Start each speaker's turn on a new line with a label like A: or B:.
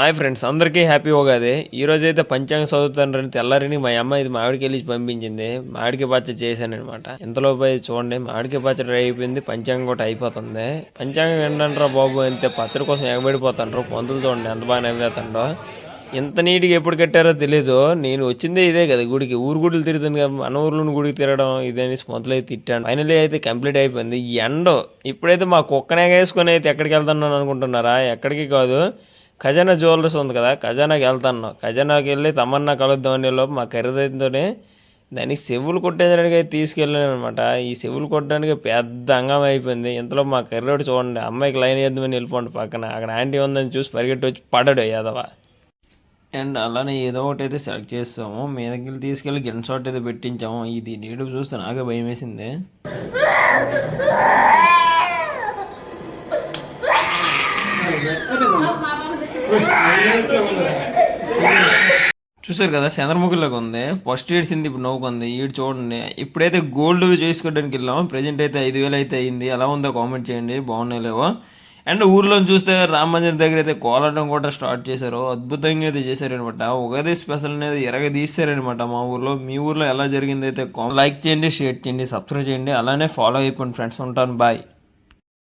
A: Hi friends అందరికీ happy Ugadi. ఈ అయితే పంచాంగ చదువుతాను తెల్లారిని మా అమ్మ ఇది మామిడికి వెళ్ళి పంపించింది. మామిడికి పచ్చ చేశాను అనమాట పోయి చూడండి మామిడికి పచ్చడి రెడీ అయిపోయింది పంచాంగం కూడా అయిపోతుంది. పంచాంగం ఏంటంటారా బాబు అంతే పచ్చడి కోసం ఎగబడిపోతాండ్రు పంతులు చూడండి ఎంత బాగా నవ్వుతాండో ఎంత నీట్గా ఎప్పుడు కట్టారో తెలీదు. నేను వచ్చిందే ఇదే కదా గుడికి. ఊరు గుడులు తిరుగుతుంది కదా మన ఊర్లోని గుడికి తిరగడం ఇదేని స్పొంతలు అయితే తిట్టాను. ఫైనలీ అయితే కంప్లీట్ అయిపోయింది. ఎండ ఇప్పుడైతే మా కుక్కనే వేసుకొని అయితే ఎక్కడికి వెళ్తున్నాను అనుకుంటున్నారా? ఎక్కడికి కాదు. ఖజానా జ్యువెలర్స్ ఉంది కదా ఖజానాకి వెళ్తాను. ఖజానాకి వెళ్ళి తమన్నా కలుద్దామని లోపు మా ఖరీదైతేనే దానికి చెవులు కొట్టేదానికి తీసుకెళ్ళాను అనమాట ఈ చెవులు కొట్టడానికి పెద్ద అంగం అయిపోయింది. ఇంతలో మా కర్రోడు చూడండి అమ్మాయికి లైన్ వేద్దామని వెళ్ళిపోండి పక్కన. అక్కడ ఆంటీ ఉందని చూసి పరిగెట్టి వచ్చి పడ్డాడు యాదవ. అండ్ అలానే ఏదో ఒకటి అయితే సెలెక్ట్ చేస్తాము. మీదకి వెళ్ళి తీసుకెళ్ళి గిన్ షాట్ అయితే పెట్టించాము. ఇది నీడు చూస్తే నాకే భయం వేసింది. చూసారు కదా చంద్రముఖిలోకి ఉంది. ఫస్ట్ ఏడ్చింది ఇప్పుడు నవ్వుకుంది. ఈడు చూడండి. ఇప్పుడైతే గోల్డ్ చేసుకోవడానికి వెళ్ళాం ప్రజెంట్ అయితే ఐదు వేలు అయితే అయింది. ఎలా ఉందో కామెంట్ చేయండి. బాగున్నాయి లేవో? అండ్ ఊర్లో చూస్తే రామ మందిర్ దగ్గర అయితే కోలాటం కూడా స్టార్ట్ చేశారు. అద్భుతంగా అయితే చేశారనమాట. ఉగాది స్పెషల్ అనేది ఎరగ తీశారనమాట మా ఊర్లో. మీ ఊర్లో ఎలా జరిగింది అయితే లైక్ చేయండి షేర్ చేయండి సబ్స్క్రైబ్ చేయండి. అలానే ఫాలో అయిపోండి ఫ్రెండ్స్ ఉంటాను. బాయ్